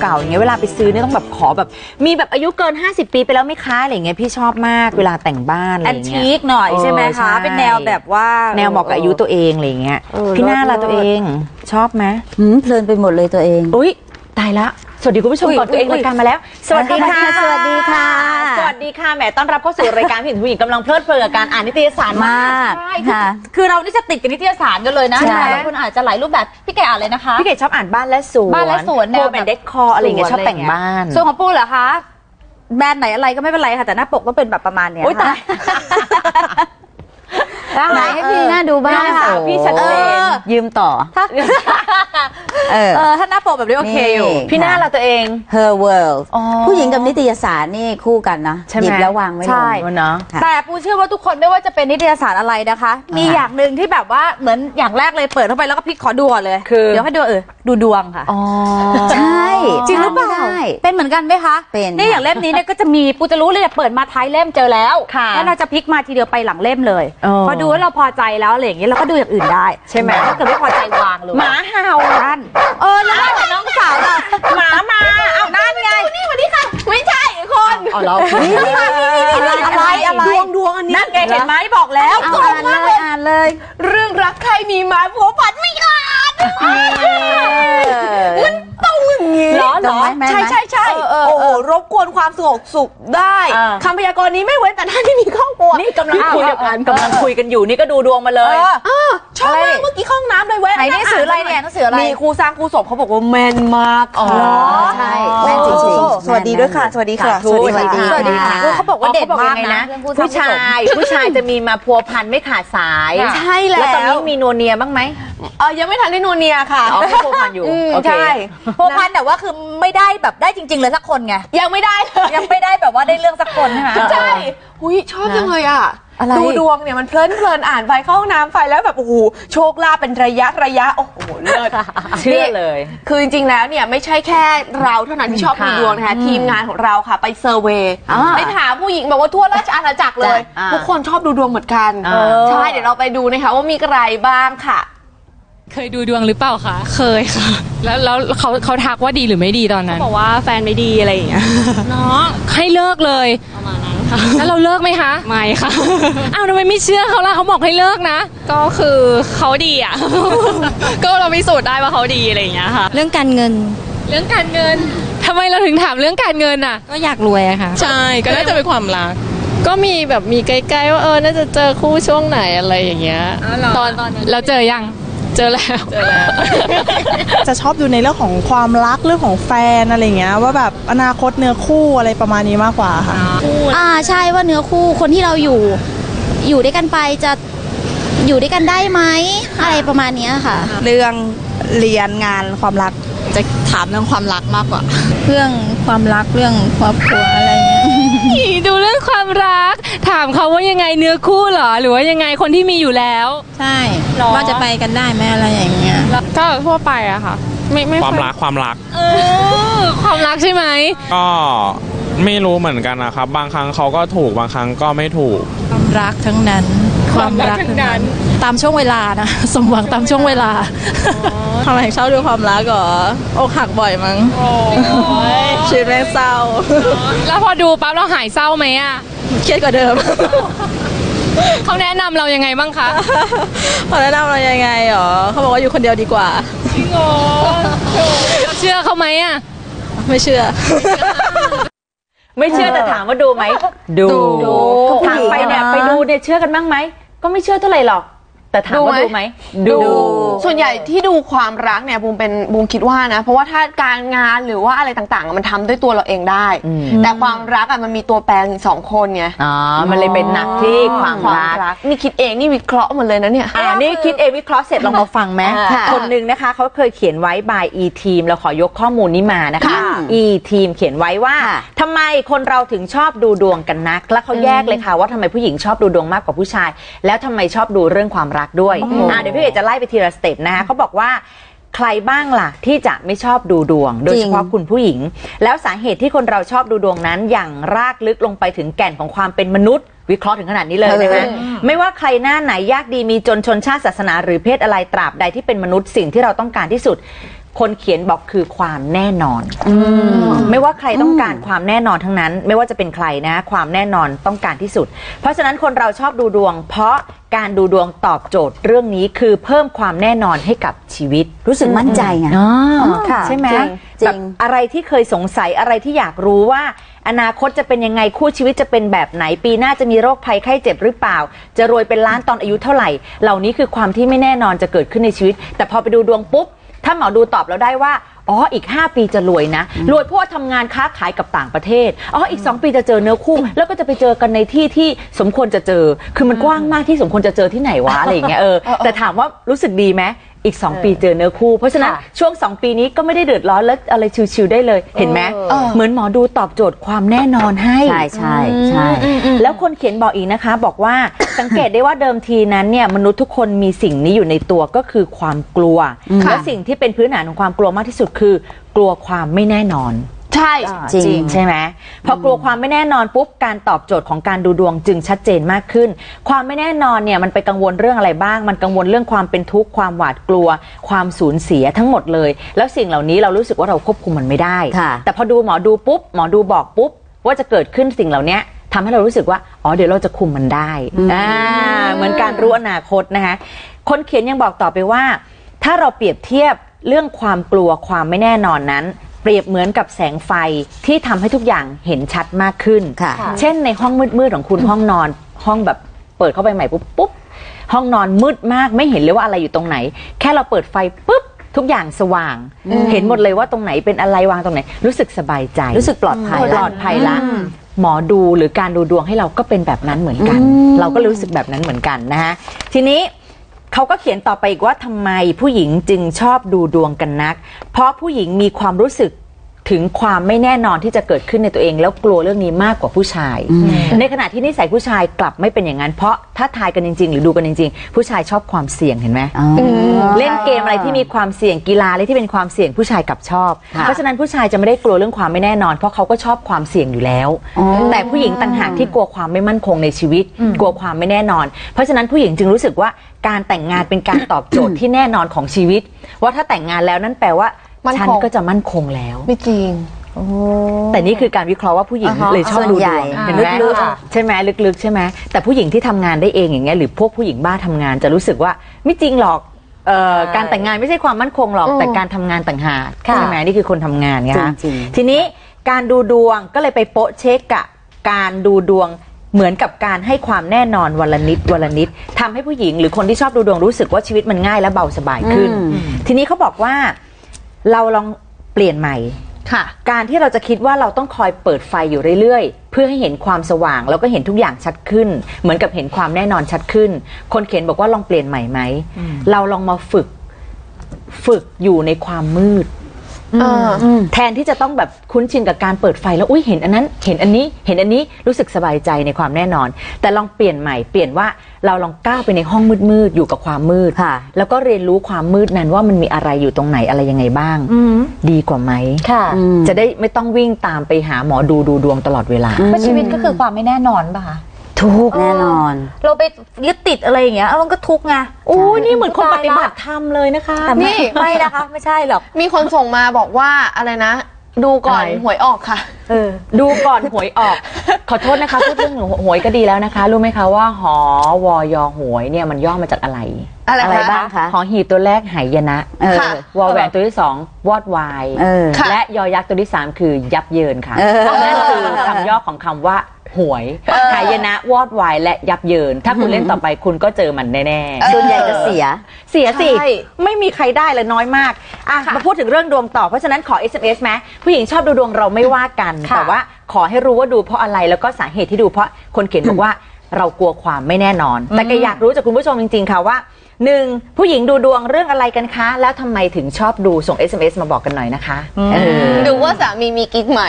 เก่าๆอย่างเงี้ยเวลาไปซื้อเนี่ยต้องแบบขอแบบ มีแบบอายุเกิน 50 ปีไปแล้วไหม่ค้าอะไรอย่างเงี้ยพี่ชอบมากเวลาแต่งบ้านอะไรแออนย่างทีเงี้ยคหน่อยใช่ไหมเออใช่ คะ เป็นแนวแบบว่าแนวเหมาะกับอายุตัวเองอะไรอย่างเงี้ยเออพี่หน้าเลิละศตัวเองชอบไหมหืมเพลินไปหมดเลยตัวเอง อุ้ยตายละ สวัสดีคุณผู้ชมอุ๊ยก่อนตัวเองอุ๊ย รายการมาแล้ว สวัสดีค่ะ สวัสดีค่ะส วัสดีค่ะแหมต้อนรับเข้าสู่รายการผู้หญิงผู้หญิงกำลังเพลิดเพลินกับการอ่านนิตยสารมากใช่ค่ะคือเรานี่จะติดกับนิตยสารกันเลยนะใช่ หลายคนอาจจะหลายรูปแบบพี่แกอ่านเลยนะคะ พี่เกดชอบอ่านบ้านและสวนบ้านและสวนแนวโฮมแอนด์เดคอร์อะไรอย่างเงี้ยชอบแต่งบ้าน ส่วนของปูเหรอคะ แบรนด์ไหนอะไรก็ไม่เป็นไรค่ะ แต่หน้าปกต้องเป็นแบบประมาณเนี้ยโอ๊ยตาย ไหนให้พี่หน้าดูบ้างหน้าสาวพี่ชัดเจน ยืมต่อถ้าเออเออถ้าหน้าปกแบบนี้โอเคอยู่นี่พี่หน้าละตัวเอง Her World อ๋อผู้หญิงกับนิตยสารนี่คู่กันนะใช่ไหมหยิบแล้ววางไว้ลใช่งเนาะค่ะแต่ปูเชื่อว่าทุกคนไม่ว่าจะเป็นนิตยสารอะไรนะคะ มีอย่างหนึ่งที่แบบว่าเหมือนอย่างแรกเลยเปิดเข้าไปแล้วก็พลิกขอดูก่อนเลยคือเดี๋ยวให้ดูเออดูดวงค่ะอ๋อใช่จริงหรือเปล่าได้เป็นเหมือนกันไหมคะเป็นนี่อย่างเล่มนี้เนี่ยก็จะมีปูจะรู้เลยเนี่ยเปิดมาท้ายเล่มเจอแล้วค่ะแล้วเราจะพลิกมาทีเดียวไปหลังเล่มเลยอ๋อพอดูแล้วเราพอใจแล้วอะไรอย่างเงี้ยเราก็ดูอย่างอื่นได้ ใช่ไหมถ้าเกิดไม่พอใจวางเลยหมาเห่านั่นเออแล้วแต่น้องสาวเราหมามาเอ้านั่นไงนี่วันนี้ค่ะไม่ใช่คนอ๋อเราอะไรอะไรดวงดวงอันนี้นั่นไงเห็นไหมบอกแล้วเอาอ่านเลยอ่านเลย เรื่องรักใครมีมาผัวผัดไม่ขาดมันต้องอย่างนี้เหรอเหรอแม่นใช่ไหมใช่ใช่เออเออโอ้โหร บกวนความสงบสุขได้อ่า คำพยากรณ์นี้ไม่เว้นแต่ท่านที่มีครอบครัวนี่กำลังคุยกันกำลังคุยกันอยู่นี่ก็ดูดวงมาเลยอ่าชอบมากเมื่อกี้เข้าห้องน้ำเลยเว้ยไหนหนังสืออะไรเนี่ยหนังสืออะไร มีครูสร้างครูสมเขาบอกว่าแมนมากอ๋อใช่แม่นจริงๆสวัสดีด้วยค่ะ สวัสดีค่ะ สวัสดีสวัสดีค่ะ เขาบอกว่าเด่นมากอ๋อเขบอยังไงนะนะ เรื่องผู้สร้างผู้ชายผู้ชายจะมีมาพัวพันไม่ขาดสาย ใช่แล้ว แล้วตอนนี้มีนัวเนียบ้างไหมเออยังไม่ทันได้นัวเนียค่ะอ๋อไม่พัวพันอยู่อืมโอเค ใช่ พวกพันแต่ว่าคือไม่ได้แบบได้จริง ๆ เลยสักคนไง ยังไม่ได้เลยยังไม่ได้แบบว่าได้เรื่องสักคนใช่ไหม ใช่หุยชอบจังเลยอะ อะไร ดูดวงเนี่ยมันเพลินเพลินอ่านไปเข้าห้องน้ำไปแล้วแบบโอ้โหโชคลาภเป็นระยะระยะโอ้โหเลิศ เชื่อเลย คือจริงๆ แล้วเนี่ยไม่ใช่แค่เราเท่านั้นที่ชอบค่ะดูดวงนะคะทีมงานของเราค่ะ ไปเซอร์เวย์อ่าไปถามผู้หญิงแบบว่าทั่วราชอาณาจักรเลย จ้ะอ่าทุกคนชอบดูดวงเหมือนกันอ่าใช่ เดี๋ยวเราไปดูนะคะว่ามีใครบ้างค่ะ เคยดูดวงหรือเปล่าคะ เคยค่ะ แล้วแล้วเขาเขาทักว่าดีหรือไม่ดีตอนนั้นบอกว่าแฟนไม่ดีอะไรอย่างเงี้ยเนาะให้เลิกเลย ประมาณนั้นค่ะแล้วเราเลิกไหมคะ ไม่ค่ะ อ้าวทำไมไม่เชื่อเขาล่ะเขาบอกให้เลิกนะ ก็คือเขาดีอะ ก็เราพิสูจน์ได้ว่าเขาดีอะไรอย่างเงี้ยค่ะ เรื่องการเงิน เรื่องการเงินทำไมเราถึงถามเรื่องการเงินอะ ก็อยากรวยอะค่ะ ใช่ก็น่าจะเป็นความรัก ก็มีแบบมีใกล้ๆว่าเออน่าจะเจอคู่ช่วงไหนอะไรอย่างเงี้ยตอนตอนเราเจอยัง เจอแล้วเจอแล้ว จะชอบดูในเรื่องของความรักเรื่องของแฟนอะไรเงี้ยว่าแบบอนาคตเนื้อคู่อะไรประมาณนี้มากกว่าค่ะอ่าใช่ว่าเนื้อคู่คนที่เราอยู่อยู่ด้วยกันไปจะอยู่ด้วยกันได้ไหมอะไรประมาณเนี้ยค่ะ เรื่องเรียนงานความรักจะถามเรื่องความรักมากกว่า เรื่องความรักเรื่องครอบครัวอะไรเงี้ย ดูเรื่องความรัก ถามเขาว่ายังไงเนื้อคู่เหรอ หรือว่ายังไงคนที่มีอยู่แล้ว ใช่ว่าจะไปกันได้ไหมอะไรอย่างเงี้ย ก็ทั่วไปอะค่ะ ไม่ไม่ความค่อยรักความรักเออความรักใช่ไหมก็ไม่รู้เหมือนกันนะครับ บางครั้งเขาก็ถูกบางครั้งก็ไม่ถูก ความรักทั้งนั้น ความรักทั้งนั้น ตามช่วงเวลานะสมหวังตามช่วงเวลาทำไมชอบดูความรักเหรออกหักบ่อยมั้งชีวิตแม่งเศร้า แล้วพอดูปั๊บเราหายเศร้าไหมอะเครียดกว่าเดิมเขาแนะนำเรายังไงบ้างคะเขาแนะนำเรายังไงเหรอเขาบอกว่าอยู่คนเดียวดีกว่าจริงเหรอเราเชื่อเขาไหมอะไม่เชื่อ ไม่เชื่อแต่ถามว่าดูไหมดูดูถามไปเนี่ยไปดูเนี่ยเชื่อกันบ้างไหม ก็ไม่เชื่อเท่าไหร่หรอก แต่ถามว่าดูดูไหไหม ม ดูส่วนใหญ่ที่ดูความรักเนี่ยบูมเป็นบูมคิดว่านะ เพราะว่าถ้าการงานหรือว่าอะไรต่างๆ มันทำด้วยตัวเราเองได้อืมแต่ความรักอะมันมีตัวแปรถึงสองคนไงอ๋อ มันเลยเป็นหนักที่ความรัก นี่คิดเองนี่วิเคราะห์หมดเลยนะเนี่ย อ่านี่คิดเอวิเคราะห์เสร็จลองมาฟังไหมค่ะ คนหนึ่งนะคะเขาเคยเขียนไว้ by e team เราขอยกข้อมูลนี้มานะคะค่ะ e team เขียนไว้ว่าค่ะทำไมคนเราถึงชอบดูดวงกันนัก แล้วเขาแยกเลยค่ะว่าทำไมผู้หญิงชอบดูดวงมากกว่าผู้ชาย แล้วทำไมชอบดูเรื่องความรักด้วยอ่าเดี๋ยวพี่เอกจะไล่ไปทีละสเต็ปนะคะเขาบอกว่าใครบ้างล่ะที่จะไม่ชอบดูดวง โดยเฉพาะคุณผู้หญิง แล้วสาเหตุที่คนเราชอบดูดวงนั้น อย่างรากลึกลงไปถึงแก่นของความเป็นมนุษย์ วิเคราะห์ถึงขนาดนี้เลยนะคะเออไม่ว่าใครหน้าไหนยากดีมีจนชนชาติศาสนา หรือเพศอะไรตราบใดที่เป็นมนุษย์สิ่งที่เราต้องการที่สุด คนเขียนบอกคือความแน่นอนไม่ว่าใครต้องการความแน่นอนทั้งนั้น ไม่ว่าจะเป็นใครนะ ความแน่นอนต้องการที่สุด เพราะฉะนั้นคนเราชอบดูดวง เพราะการดูดวงตอบโจทย์เรื่องนี้คือเพิ่มความแน่นอนให้กับชีวิต รู้สึกมั่นใจไงอ๋อค่ะใช่ไหมจริงจริแบงบอะไรที่เคยสงสัยอะไรที่อยากรู้ว่า อนาคตจะเป็นยังไงคู่ชีวิตจะเป็นแบบไหน ปีหน้าจะมีโรคภัยไข้เจ็บหรือเปล่า จะรวยเป็นล้านตอนอายุเท่าไหร่ เหล่านี้คือความที่ไม่แน่นอนจะเกิดขึ้นในชีวิต แต่พอไปดูดวงปุ๊บ ถ้าหมอดูตอบเราได้ว่าอ๋ออีก 5 ปีจะรวยนะรวยเพราะว่าทำงานค้าขายกับต่างประเทศอ๋ออีก 2 ปีจะเจอเนื้อคู่ แล้วก็จะไปเจอกันในที่ที่สมควรจะเจอ คือมันกว้างมากที่สมควรจะเจอที่ไหนวะอะไรอย่างเงี้ยเออแต่ถามว่ารู้สึกดีไหม อีก 2 ปีเจอเนื้อคู่ เพราะฉะนั้นช่วง 2 ปีนี้ก็ไม่ได้เดือดร้อนและอะไรชิวๆได้เลย เห็นไหมเหมือนหมอดูตอบโจทย์ความแน่นอนให้ ใช่ใช่ใช่แล้วคนเขียนบอกอีกนะคะ บอกว่าสังเกตได้ว่าเดิมทีนั้นเนี่ยมนุษย์ทุกคนมีสิ่งนี้อยู่ในตัวก็คือความกลัวและสิ่งที่เป็นพื้นฐานของความกลัวมากที่สุดคือ กลัวความไม่แน่นอน ใช่จริงใช่ไหมพอกลัวความไม่แน่นอนปุ๊บการตอบโจทย์ของการดูดวงจึงชัดเจนมากขึ้น ความไม่แน่นอนเนี่ยมันไปกังวลเรื่องอะไรบ้าง มันกังวลเรื่องความเป็นทุกข์ความหวาดกลัว ความสูญเสียทั้งหมดเลย แล้วสิ่งเหล่านี้เรารู้สึกว่าเราควบคุมมันไม่ได้ ค่ะ แต่พอดูหมอดูปุ๊บหมอดูบอกปุ๊บ ว่าจะเกิดขึ้นสิ่งเหล่านี้ทำให้เรารู้สึกว่า อ๋อเดี๋ยวเราจะคุมมันได้อ่าเหมือนการรู้อนาคตนะคะคนเขียนยังบอกต่อไปว่า ถ้าเราเปรียบเทียบเรื่องความกลัวความไม่แน่นอนนั้น เปรียบเหมือนกับแสงไฟที่ทำให้ทุกอย่างเห็นชัดมากขึ้นค่ะเช่นในห้องมืดๆของคุณห้องนอนห้องแบบเปิดเข้าไปใหม่ปุ๊บปุ๊บห้องนอนมืดมากไม่เห็นเลยว่าอะไรอยู่ตรงไหน แค่เราเปิดไฟปุ๊บทุกอย่างสว่าง เห็นหมดเลยว่าตรงไหนเป็นอะไรวางตรงไหน รู้สึกสบายใจ รู้สึกปลอดภัยปลอดภัยละหมอดูหรือการดูดวงให้เราก็เป็นแบบนั้นเหมือนกัน เราก็รู้สึกแบบนั้นเหมือนกันนะฮะทีนี้ เขาก็เขียนต่อไปอีกว่าทำไมผู้หญิงจึงชอบดูดวงกันนัก เพราะผู้หญิงมีความรู้สึก ถึงความไม่แน่นอนที่จะเกิดขึ้นในตัวเอง แล้วกลัวเรื่องนี้มากกว่าผู้ชาย ในขณะที่นิสัยผู้ชายกลับไม่เป็นอย่างนั้น เพราะถ้าทายกันจริง ๆ หรือดูกันจริง ๆ ผู้ชายชอบความเสี่ยงเห็นไหมอ๋อเล่นเกมอะไรที่มีความเสี่ยงกีฬาอะไรที่เป็นความเสี่ยงผู้ชายกลับชอบค่ะเพราะฉะนั้นผู้ชายจะไม่ได้กลัวเรื่องความไม่แน่นอน เพราะเขาก็ชอบความเสี่ยงอยู่แล้ว แต่ผู้หญิงต่างหากที่กลัวความไม่มั่นคงในชีวิต กลัวความไม่แน่นอน เพราะฉะนั้นผู้หญิงจึงรู้สึกว่าการแต่งงานเป็นการตอบโจทย์ที่แน่นอนของชีวิต ว่าถ้าแต่งงานแล้วนั่นแปลว่า มั่นคงฉันก็จะมั่นคงแล้ว ไม่จริง แต่นี่คือการวิเคราะห์ว่าผู้หญิงอ่าฮะ เลยชอบส่วนดูใหดญ่วงเห็นไหมลึกๆอะ ใช่ไหมลึกๆใช่ไหมแต่ผู้หญิงที่ทำงานได้เองอย่างเงี้ยหรือพวกผู้หญิงบ้าทำงานจะรู้สึกว่าไม่จริงหรอกเอ่อการแต่งงานไม่ใช่ความมั่นคงหรอกแต่การทำงานต่างหากใช่ไหมนี่คือคนทำงานไงคะจริงๆ ทีนี้การดูดวงก็เลยไปโปะเช็คกับการดูดวงเหมือนกับการให้ความแน่นอนวันละนิดวันละนิดทำให้ผู้หญิงหรือคนที่ชอบดูดวงรู้สึกว่าชีวิตมันง่ายและเบาสบายขึ้นทีนี้เขาบอกว่า เราลองเปลี่ยนใหม่ ค่ะ การที่เราจะคิดว่าเราต้องคอยเปิดไฟอยู่เรื่อยๆ เพื่อให้เห็นความสว่าง แล้วก็เห็นทุกอย่างชัดขึ้น เหมือนกับเห็นความแน่นอนชัดขึ้น คนเขียนบอกว่าลองเปลี่ยนใหม่ไหม เราลองมาฝึก ฝึกอยู่ในความมืดเออ แทนที่จะต้องแบบคุ้นชินกับการเปิดไฟแล้วอุ้ยเห็นอันนั้น เห็นอันนี้เห็นอันนี้รู้สึกสบายใจในความแน่นอน แต่ลองเปลี่ยนใหม่เปลี่ยนว่าเราลองก้าวไปในห้องมืดๆอยู่กับความมืดค่ะแล้วก็เรียนรู้ความมืดนั้นว่ามันมีอะไรอยู่ตรงไหนอะไรยังไงบ้าง ดีกว่าไหมค่ะจะได้ไม่ต้องวิ่งตามไปหาหมอดูดูดวงตลอดเวลาเพราะชีวิตก็คือความไม่แน่นอนป่ะคะ ทุกแน่นอน เราไปยึดติดอะไรอย่างเงี้ยเอามันก็ทุกข์ไงโอ้นี่เหมือนคนปฏิบัติธรรมเลยนะคะแต่ไม่นี่ ไม่นะคะ ไม่ใช่หรอก มีคนส่งมาบอกว่าอะไรนะ ดูก่อนอะไร หวยออกค่ะดูก่อนหวยออก ขอโทษนะคะพูดเรื่องหวยก็ดีแล้วนะคะ รู้ไหมคะว่าหอวอยหวยเนี่ยมันย่อมาจากอะไรอะไรอะไรบ้างคะ หอหีบตัวแรกหายนะเออ ค่ะ วอแหวนตัวที่สองวอดวาย เออ ค่ะ และยอยักษ์ตัวที่สามคือยับเยินค่ะ เออนั่นคือคำย่อของคำว่า หวยหายนะวอดวายและยับเยิน ถ้าคุณเล่นต่อไปคุณก็เจอมันแน่ๆส่วนใหญ่จะเสีย เสียสิใช่ไม่มีใครได้เลยน้อยมากอะมาพูดถึงเรื่องดวงต่อ เพราะฉะนั้นขอ SMS ไหมผู้หญิงชอบดูดวงเราไม่ว่ากัน แต่ว่าขอให้รู้ว่าดูเพราะอะไรแล้วก็สาเหตุที่ดูเพราะคนเขียนบอกว่าเรากลัวความไม่แน่นอน แต่ก็อยากรู้จากคุณผู้ชมจริง ๆ ค่ะว่า หนึ่งผู้หญิงดูดวงเรื่องอะไรกันคะ แล้วทำไมถึงชอบดูส่ง SMS มาบอกกันหน่อยนะคะเออ ดูว่าสามีมีกิ๊กไหม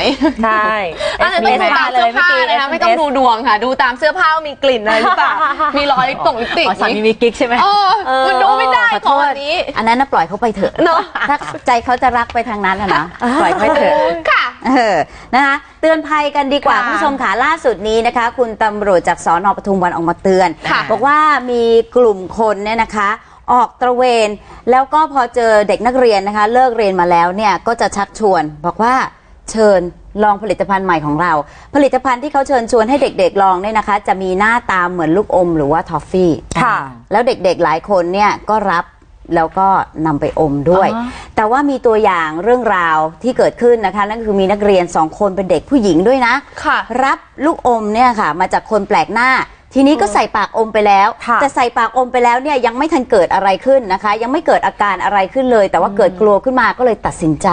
ใช่อาจจะต้องดูตามเสื้อผ้านะคะ ไม่ต้องดูดวงค่ะ ดูตามเสื้อผ้าว่ามีกลิ่นอะไรหรือเปล่า มีรอยลิปตงลิปสติกอ๋อสามีมีกิ๊กใช่ไหมเออมันดูไม่ได้ขอขโทองษแบบนี้ อันนั้นน่ะปล่อยเขาไปเถอะเนอะถ้าใจเขาจะรักไปทางนั้นอะนะปล่อยเขาไปเถอะ ค่ะ เออนะคะเตือนภัยกันดีกว่าค่ะคุณผู้ชมค่ะล่าสุดนี้นะคะ คุณตำรวจจากสอนอปทุมวันออกมาเตือน ค่ะบอกว่ามีกลุ่มคนเนี่ยนะคะ ออกตระเวน แล้วก็พอเจอเด็กนักเรียนนะคะ เลิกเรียนมาแล้วเนี่ยก็จะชักชวน บอกว่าเชิญลองผลิตภัณฑ์ใหม่ของเรา ผลิตภัณฑ์ที่เขาเชิญชวนให้เด็กๆลองเนี่ยนะคะ จะมีหน้าตามเหมือนลูกอมหรือว่าทอฟฟี่ค่ะ แล้วเด็กๆหลายคนเนี่ยก็รับ แล้วก็นำไปอมด้วย แต่ว่ามีตัวอย่างเรื่องราวที่เกิดขึ้นนะคะ นั่นคือมีนักเรียนสองคนเป็นเด็กผู้หญิงด้วยนะ ค่ะ รับลูกอมเนี่ยค่ะ มาจากคนแปลกหน้า ทีนี้ก็ใส่ปากอมไปแล้วค่ะแต่ใส่ปากอมไปแล้วเนี่ยยังไม่ทันเกิดอะไรขึ้นนะคะ ยังไม่เกิดอาการอะไรขึ้นเลย แต่ว่าเกิดกลัวขึ้นมาก็เลยตัดสินใจ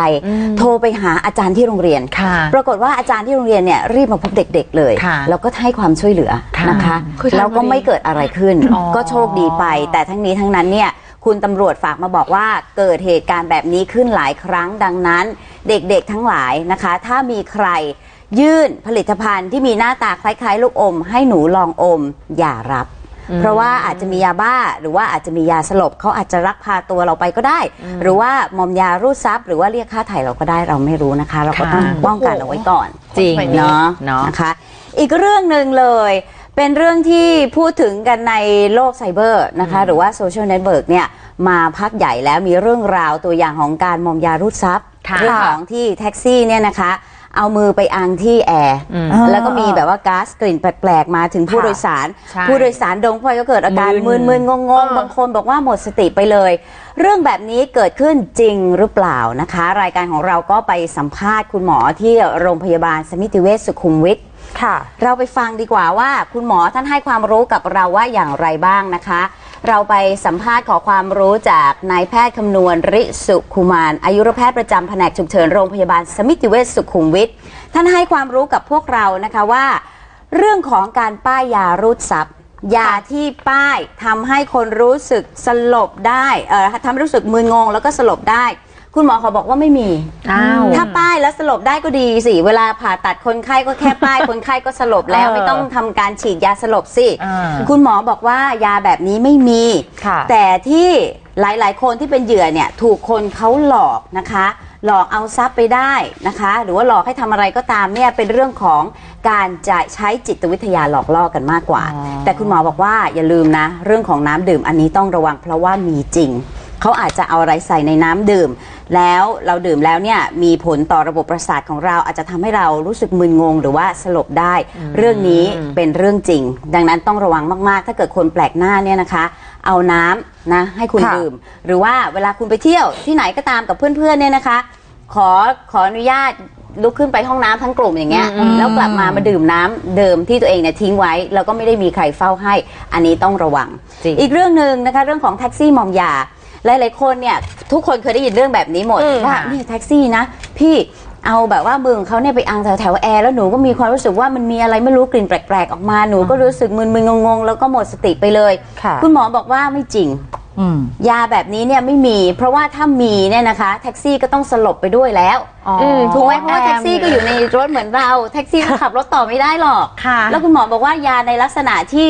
โทรไปหาอาจารย์ที่โรงเรียน ค่ะปรากฏว่าอาจารย์ที่โรงเรียนเนี่ยรีบมาพบเด็ก ๆ เลย ค่ะแล้วก็ให้ความช่วยเหลือค่ะนะคะ คือทำแล้วก็มาดีไม่เกิดอะไรขึ้น อ๋อ ก็โชคดีไป แต่ทั้งนี้ทั้งนั้นเนี่ย คุณตำรวจฝากมาบอกว่าเกิดเหตุการณ์แบบนี้ขึ้นหลายครั้งดังนั้น เด็กๆทั้งหลายนะคะ ถ้ามีใครยื่นผลิตภัณฑ์ที่มีหน้าตาคล้ายๆ ลูกอม ให้หนูลองอมอย่ารับ เพราะว่าอาจจะมียาบ้าหรือว่าอาจจะมียาสลบเขาอาจจะลักพาตัวเราไปก็ได้ หรือว่ามอมยารูดซับหรือว่าเรียกค่าไถ่เราก็ได้เราไม่รู้นะคะ เราก็ต้องค่ะป้องกันเอาไว้ก่อนจริงเนาะเนาะนะคะ อีกเรื่องหนึ่งเลย เป็นเรื่องที่พูดถึงกันในโลกไซเบอร์นะคะ หรือว่าโซเชียลเน็ตเวิร์กเนี่ยมาพักใหญ่แล้วมีเรื่องราวตัวอย่างของการมอมยารูดซับค่ะเรื่องของที่แท็กซี่เนี่ยนะคะ เอามือไปอังที่แอร์อืมแล้วก็มีแบบว่าก๊าซกลิ่นแปลกๆ มาถึงผู้ค่ะโดยสารใช่ผู้โดยสารดงพลอยก็เกิดอาการมึมึนนมึนงงงๆบางคนบอกว่าหมดสติไปเลย เรื่องแบบนี้เกิดขึ้นจริงหรือเปล่านะคะ รายการของเราก็ไปสัมภาษณ์คุณหมอที่โรงพยาบาลสมิติเวชสุขุมวิท ค่ะ เราไปฟังดีกว่าว่า คุณหมอท่านให้ความรู้กับเราว่าอย่างไรบ้างนะคะ เราไปสัมภาษณ์ขอความรู้จากนายแพทย์คำนวณริสุคุมาน อายุรแพทย์ประจำแผนกฉุกเฉินโรงพยาบาลสมิติเวชสุขุมวิทท่านให้ความรู้กับพวกเรานะคะว่า เรื่องของการป้ายยารูดซับยาที่ป้ายทำให้คนรู้สึกสลบได้เอ่อทำให้รู้สึกมึนงงแล้วก็สลบได้ คุณหมอเขาบอกว่าไม่มี อ้าว ถ้าป้ายแล้วสลบได้ก็ดีสิ เวลาผ่าตัดคนไข้ก็แค่ป้าย คนไข้ก็สลบแล้วเออไม่ต้องทำการฉีดยาสลบสิ อ่าคุณหมอบอกว่ายาแบบนี้ไม่มี ค่ะแต่ที่หลายๆ คนที่เป็นเหยื่อเนี่ยถูกคนเขาหลอกนะคะ หลอกเอาทรัพย์ไปได้นะคะ หรือว่าหลอกให้ทำอะไรก็ตามเนี่ยเป็นเรื่องของการจะใช้จิตวิทยาหลอกล่อกันมากกว่าแต่คุณหมอบอกว่าอย่าลืมนะ เรื่องของน้ำดื่มอันนี้ต้องระวังเพราะว่ามีจริง เขาอาจจะเอาอะไรใส่ในน้ำดื่ม แล้วเราดื่มแล้วเนี่ยมีผลต่อระบบประสาทของเราอาจจะทำให้เรารู้สึกมึนงง หรือว่าสลบได้ เรื่องนี้เป็นเรื่องจริง ดังนั้นต้องระวังมากๆ ถ้าเกิดคนแปลกหน้าเนี่ยนะคะ เอาน้ำนะให้คุณค่ะ ดื่ม หรือว่าเวลาคุณไปเที่ยวที่ไหนก็ตามกับเพื่อนๆเนี่ยนะคะ ขอขออนุญาตลุกขึ้นไปห้องน้ำทั้งกลุ่มอย่างเงี้ยแล้วกลับมามาดื่มน้ำเดิมที่ตัวเองเนี่ยทิ้งไว้ แล้วก็ไม่ได้มีใครเฝ้าให้ อันนี้ต้องระวัง จริง อีกเรื่องหนึ่งนะคะ เรื่องของแท็กซี่มอมยา หลายๆคนเนี่ยทุกคนเคยได้ยินเรื่องแบบนี้หมดอืมว่าค่ะ นี่แท็กซี่นะ พี่เอาแบบว่ามือของเขาเนี่ยไปอังแถวแถวๆแอร์แล้วหนูก็มีความรู้สึกว่ามันมีอะไรไม่รู้กลิ่นแปลกๆออกมาหนูก็รู้สึกมึนๆงงๆแล้วก็หมดสติไปเลย ค่ะ คุณหมอบอกว่าไม่จริง อืม ยาแบบนี้เนี่ยไม่มี เพราะว่าถ้ามีเนี่ยนะคะ แท็กซี่ก็ต้องสลบไปด้วยแล้วอืมถูกไหมเพราะว่าแท็กซี่ก็อยู่ในรถเหมือนเราแท็กซี่ก็ขับรถต่อไม่ได้หรอก ค่ะ แล้วคุณหมอบอกว่ายาในลักษณะที่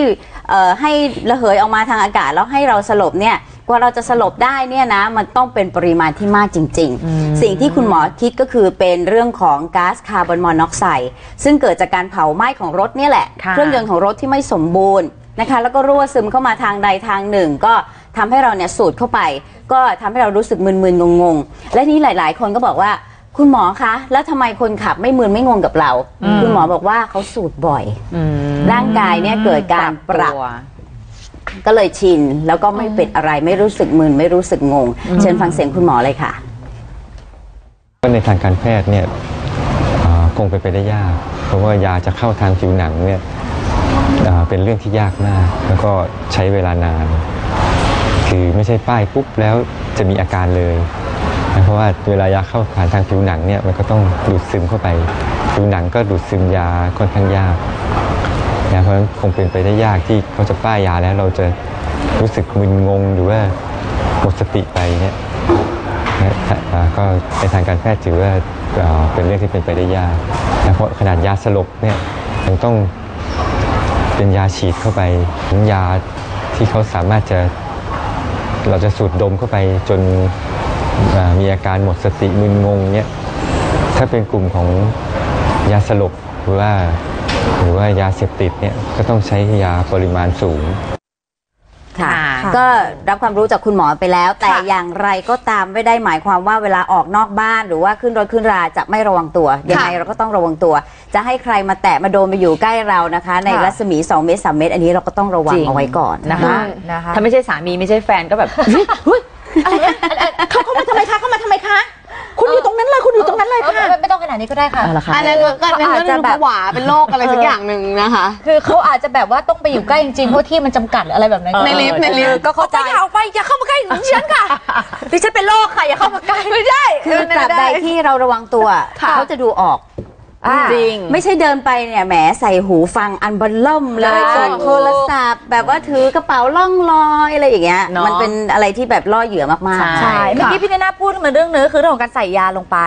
เอ่อให้ระเหยออกมาทางอากาศแล้วให้เราสลบเนี่ย กว่าเราจะสลบได้เนี่ยนะมันต้องเป็นปริมาณที่มากจริง ๆ สิ่งที่คุณหมอคิดก็คือเป็นเรื่องของก๊าซคาร์บอนมอนอกไซด์ซึ่งเกิดจากการเผาไหม้ของรถเนี่ยแหละค่ะเครื่องยนต์ของรถที่ไม่สมบูรณ์นะคะแล้วก็รั่วซึมเข้ามาทางใดทางหนึ่ง ก็ทำให้เราเนี่ยสูดเข้าไป ก็ทำให้เรารู้สึกมึนๆงงๆ และนี่หลาย ๆ คนก็บอกว่าคุณหมอคะ แล้วทำไมคนขับไม่มึนไม่งงกับเรา คุณหมอบอกว่าเขาสูดบ่อยอืมร่างกายเนี่ยเกิดการปรับตัว ก็เลยชิน แล้วก็ไม่เป็นอะไรไม่รู้สึกมึนไม่รู้สึกงง เชิญฟังเสียงคุณหมอเลยค่ะ ก็ในทางการแพทย์เนี่ยอ่าคงเป็นไปได้ยาก เพราะว่ายาจะเข้าทางผิวหนังเนี่ยอ่าเป็นเรื่องที่ยากมาก แล้วก็ใช้เวลานาน คือไม่ใช่ป้ายปุ๊บแล้วจะมีอาการเลยนะเพราะว่าเวลายาเข้าผ่านทางผิวหนังเนี่ยมันก็ต้องดูดซึมเข้าไป ผิวหนังก็ดูดซึมยาค่อนข้างยาก นะเพราะคงเป็นไปได้ยากที่เขาจะป้ายยาแล้วเราจะรู้สึกมึนงงหรือว่าหมดสติไปเนี่ยนะก็ในทางการแพทย์ถือว่าเป็นเรื่องที่เป็นไปได้ยากนะเพราะขนาดยาสลบเนี่ยยังต้องเป็นยาฉีดเข้าไปถึงยาที่เขาสามารถจะเราจะสูดดมเข้าไปจนมีอาการหมดสติมึนงงเนี่ยถ้าเป็นกลุ่มของยาสลบหรือว่า หรือว่ายาเสพติดเนี่ยก็ต้องใช้ยาปริมาณสูง ค่ะ ค่ะก็รับความรู้จากคุณหมอไปแล้ว แต่ค่ะ อย่างไรก็ตามไม่ได้หมายความว่าเวลาออกนอกบ้าน หรือว่าขึ้นรถขึ้นราจะไม่ระวังตัวยังไงเราก็ต้องระวังตัว จะให้ใครมาแตะมาโดนมาอยู่ใกล้เรานะคะ ในค่ะรัศมี2เมตร3เมตร อันนี้เราก็ต้องระวังจริง เอาไว้ก่อนนะคะนะคะถ้าไม่ใช่สามีไม่ใช่แฟนก็แบบ เฮ้ยเฮ้ยอะไรนะเขาเข้ามาทำไมคะเข้ามาทำไมคะ คุณอยู่ตรงนั้นเลย คุณอยู่ตรงนั้นเลยค่ะ ไม่ไม่ต้องขนาดนี้ก็ได้ค่ะ เอาละค่ะ อันนั้นก็ก็เป็นอาจเรื่จะองแบบผวาเป็นโรคอะไรสักอย่างหนึ่งนะคะ คือเขาอาจจะแบบว่าต้องไปอยู่ใกล้จริงๆเพราะที่มันจำกัดหรืออะไรแบบนั้นในลิฟต์ในลิฟต์ ก็เข้าใจ อย่าออกไปอย่าเข้ามาใกล้ดิฉันค่ะ ดิฉันเป็นโรคค่ะอย่าเข้ามาใกล้ ไม่ได้ คือตราบใดที่เราระวังตัว ค่ะ เขาจะดูออก อ่าจริง ไม่ใช่เดินไปเนี่ยแหมใส่หูฟังอันเบลล่มเลยใช่กดโทรศัพท์ แบบว่าถือกระเป๋าล่องลอยอะไรอย่างเงี้ยเนอะ มันเป็นอะไรที่แบบล่อเหยื่อมากๆใช่ ใช่เมื่อกี้พี่นานาพูดมาเรื่องเนื้อคือเรื่องของการใส่ยาลงไป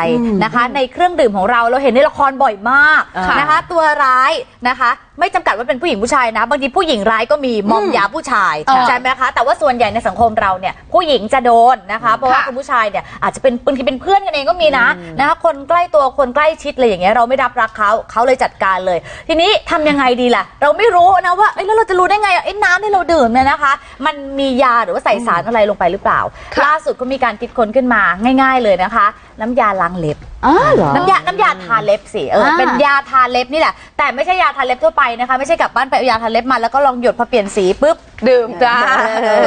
นะคะ ในเครื่องดื่มของเราเราเห็นในละครบ่อยมากค่ะนะคะ ตัวร้ายนะคะ ไม่จำกัดว่าเป็นผู้หญิงผู้ชายนะ บางทีผู้หญิงร้ายก็มีมอมยาผู้ชายเออใช่ไหมคะ แต่ว่าส่วนใหญ่ในสังคมเราเนี่ยผู้หญิงจะโดนนะคะเพราะว่าค่ะ คุณผู้ชายเนี่ยอาจจะเป็นบางทีเป็นเพื่อนกันเองก็มีนะนะคะคนใกล้ตัวคนใกล้ชิดอะไรอย่างเงี้ยเราไม่รับรักเขาเขาเลยจัดการเลย ทีนี้ทำยังไงดีล่ะ เราไม่รู้นะว่าเอ้ยแล้วเราจะรู้ได้ไงอะไอ้น้ำที่เราดื่มเนี่ยนะคะ มันมียาหรือว่าใส่สารอะไรลงไปหรือเปล่า ล่าสุดก็มีการคิดค้นขึ้นมาง่าย ๆเลยนะคะ น้ำยาล้างเล็บ อ๋อเหรอ น้ำยา น้ำยาทาเล็บสิ เออ อ่า เป็นยาทาเล็บนี่แหละ แต่ไม่ใช่ยาทาเล็บทั่วไปนะคะ ไม่ใช่กลับบ้านไปเอายาทาเล็บมาแล้วก็ลองหยดพอเปลี่ยนสีปุ๊บดื่มจ้า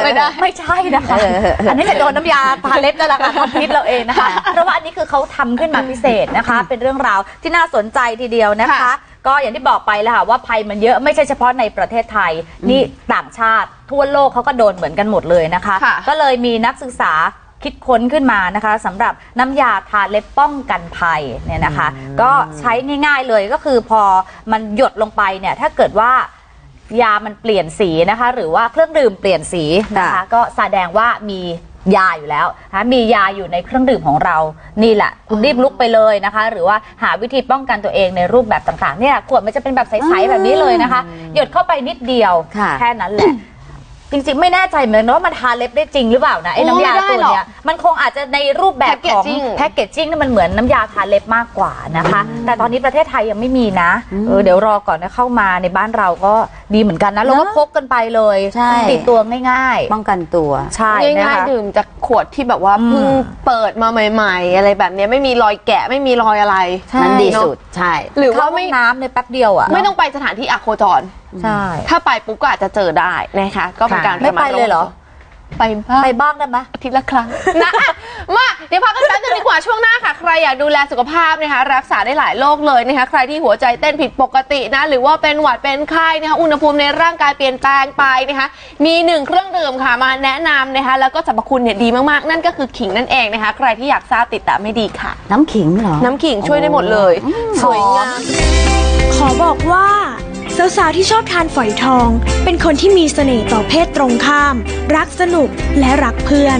ไม่ได้ ไม่ใช่นะคะ อันนี้จะโดนน้ำยาทาเล็บนั่นแหละค่ะความคิดเราเองนะคะ เพราะว่าอันนี้คือเขาทำขึ้นมาพิเศษนะคะ เป็นเรื่องราวที่น่าสนใจทีเดียวนะคะ ค่ะ ก็อย่างที่บอกไปแล้วค่ะว่าภัยมันเยอะไม่ใช่เฉพาะในประเทศไทย นี่ต่างชาติทั่วโลกเขาก็โดนเหมือนกันหมดเลยนะคะ ค่ะ ก็เลยมีนักศึกษา คิดค้นขึ้นมานะคะสำหรับน้ำยาทาเล็บป้องกันภัยเนี่ยนะคะ ก็ใช้ง่าย ๆเลยก็คือพอมันหยดลงไปเนี่ยถ้าเกิดว่ายามันเปลี่ยนสีนะคะ หรือว่าเครื่องดื่มเปลี่ยนสีนะคะค่ะก็แสดงว่ามียาอยู่แล้วนะคะมียาอยู่ในเครื่องดื่มของเรา นี่แหละ คุณรีบลุกไปเลยนะคะ หรือว่าหาวิธีป้องกันตัวเองในรูปแบบต่างๆ เนี่ยขวดมันจะเป็นแบบใสๆแบบนี้เลยนะคะ หยดเข้าไปนิดเดียวค่ะแค่นั้นแหละ จริงๆ ไม่แน่ใจเหมือนกันว่ามันทาเล็บได้จริงหรือเปล่านะไอ้โอ้น้ำยาไม่ได้ตัวหรอกเนี้ยมันคงอาจจะในรูปแบบของ Packaging แพคเกจจิ้งนี่มันเหมือนน้ำยาทาเล็บมากกว่านะคะ แต่ตอนนี้ประเทศไทยยังไม่มีนะเออเดี๋ยวรอก่อนนะเข้ามาในบ้านเราก็ดีเหมือนกันนะเราก็เนอะพกกันไปเลยใช่ ติดตัวง่ายป้องกันตัว ๆ ใช่นะง่ายคะ ๆดื่มจากขวดที่แบบว่าเพิ่งเปิดมาใหม่ ๆ อะไรแบบเนี้ยไม่มีรอยแกะไม่มีรอยอะไรนั้นดีสุดใช่ หรือว่าเข้าห้ไม่องน้ำในแป๊บเดียวอะ ไม่ต้องไปสถานที่อะโคจร ใช่ ถ้าไปปุ๊บก็อาจจะเจอได้นะคะ ก็เป็นการไม่ไปเลยเหรอ ไปบ้างไปบ้างได้ไหมอาทิตย์ละครั้งนะอะมาเดี๋ยวพักกันแป๊บนึงดีกว่าช่วงหน้าค่ะ ใครอยากดูแลสุขภาพนะคะ รักษาได้หลายโรคเลยนะคะ ใครที่หัวใจเต้นผิดปกตินะ หรือว่าเป็นหวัดเป็นไข้นะคะ อุณหภูมิในร่างกายเปลี่ยนแปลงไปนะคะ มีหนึ่งเครื่องดื่มค่ะมาแนะนำนะคะ แล้วก็สรรพคุณเนี่ยดีมากๆ นั่นก็คือขิงนั่นเองนะคะ ใครที่อยากทราบติดตามให้ดีค่ะ น้ำขิงเหรอ น้ำขิงช่วยได้หมดเลย สวยงาม ขอบอกว่า สาวๆที่ชอบทานฝอยทอง เป็นคนที่มีเสน่ห์ต่อเพศตรงข้าม รักสนุกและรักเพื่อน